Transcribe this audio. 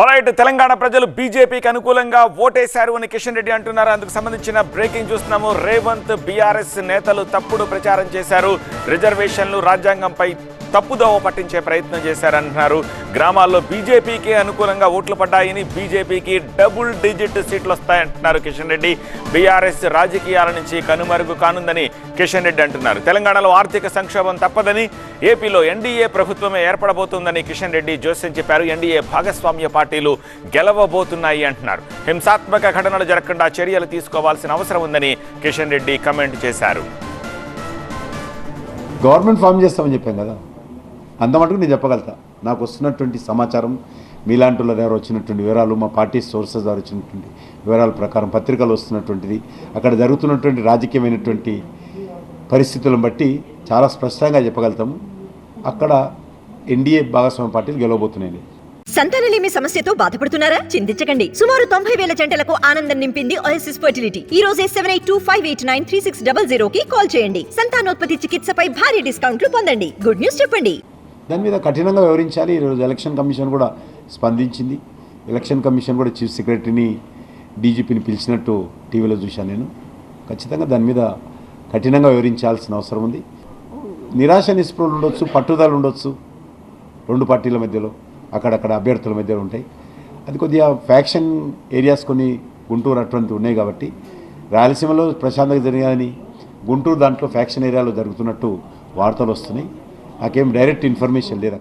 Alright Telangana ప్రజలు బీజేపీకి అనుకూలంగా ఓటేశారు అని కిషన్ రెడ్డి అంటున్నారు. అందుకు సంబంధించిన బ్రేకింగ్ చూస్తున్నాము రేవంత్ బీఆర్ఎస్ నేతలు తప్పుడు ప్రచారం చేశారు. రిజర్వేషన్లు రాజ్యాంగంపై తప్పుదోవ పట్టించే ప్రయత్నం చేశారంటున్నారు. గ్రామాల్లో బీజేపీకి అనుకూలంగా ఓట్లు పడ్డాయని బీజేపీకి డబుల్ డిజిట్ సీట్లు వస్తాయంటున్నారు కిషన్ రెడ్డి. బీఆర్ఎస్ రాజకీయాల నుంచి కనుమరుగు కానుందని కిషన్ రెడ్డి అంటున్నారు. తెలంగాణలో ఆర్థిక సంక్షోభం తప్పదని ఏపీలో ఎన్డీఏ ప్రభుత్వమే ఏర్పడబోతుందని కిషన్ రెడ్డి జోస్యం చెప్పారు. ఎన్డీఏ భాగస్వామ్య పార్టీలు గెలవబోతున్నాయి అంటున్నారు. హింసాత్మక ఘటనలు జరగకుండా చర్యలు తీసుకోవాల్సిన అవసరం ఉందని కిషన్ రెడ్డి కమెంట్ చేశారు. గవర్నమెంట్ ఫామ్ చేస్తామని చెప్పాం కదా. అంత మటుకు నేను చెప్పగలుగుతా. నాకు వస్తున్నటువంటి సమాచారం మీలాంటి వాళ్ళ దగ్గర వచ్చినటువంటి వివరాలు మా పార్టీ సోర్సెస్ ద్వారా వచ్చినటువంటి వివరాల ప్రకారం పత్రికలు వస్తున్నటువంటిది అక్కడ జరుగుతున్నటువంటి రాజకీయమైనటువంటి పరిస్థితులను బట్టి చాలా స్పష్టంగా చెప్పగలుగుతాము. అక్కడ ఎన్డీఏ భాగస్వామ్య పార్టీలు గెలవబోతున్నాయి. సంతానలేమి సమస్యతో బాధపడుతున్నారా? చింతించకండి. సుమారు తొంభై వేల జంటలకు ఆనందం నింపింది ఓఎస్ఎస్ ఫర్టిలిటీ ఈ రోజే seven eight two five eight nine three six double zero కి కాల్ చేయండి. సంతానోత్పత్తి చికిత్సపై భారీ డిస్కౌంట్లు పొందండి. గుడ్ న్యూస్ చెప్పండి. దాని మీద కఠినంగా వివరించాలి. ఈరోజు ఎలక్షన్ కమిషన్ కూడా స్పందించింది. ఎలక్షన్ కమిషన్ కూడా చీఫ్ సెక్రటరీని డీజీపీని పిలిచినట్టు టీవీలో చూశాను నేను. ఖచ్చితంగా దాని మీద కఠినంగా వివరించాల్సిన అవసరం ఉంది. నిరాశ నిస్పృహలు ఉండొచ్చు పట్టుదల ఉండొచ్చు రెండు పార్టీల మధ్యలో. అక్కడక్కడ అభ్యర్థుల మధ్య ఉంటాయి. అది కొద్దిగా ఫ్యాక్షన్ ఏరియాస్ కొన్ని గుంటూరు అటువంటివి ఉన్నాయి కాబట్టి రాయలసీమలో ప్రశాంతంగా జరిగాయని గుంటూరు దాంట్లో ఫ్యాక్షన్ ఏరియాలో జరుగుతున్నట్టు వార్తలు వస్తున్నాయి. నాకేం డైరెక్ట్ ఇన్ఫర్మేషన్ లేదా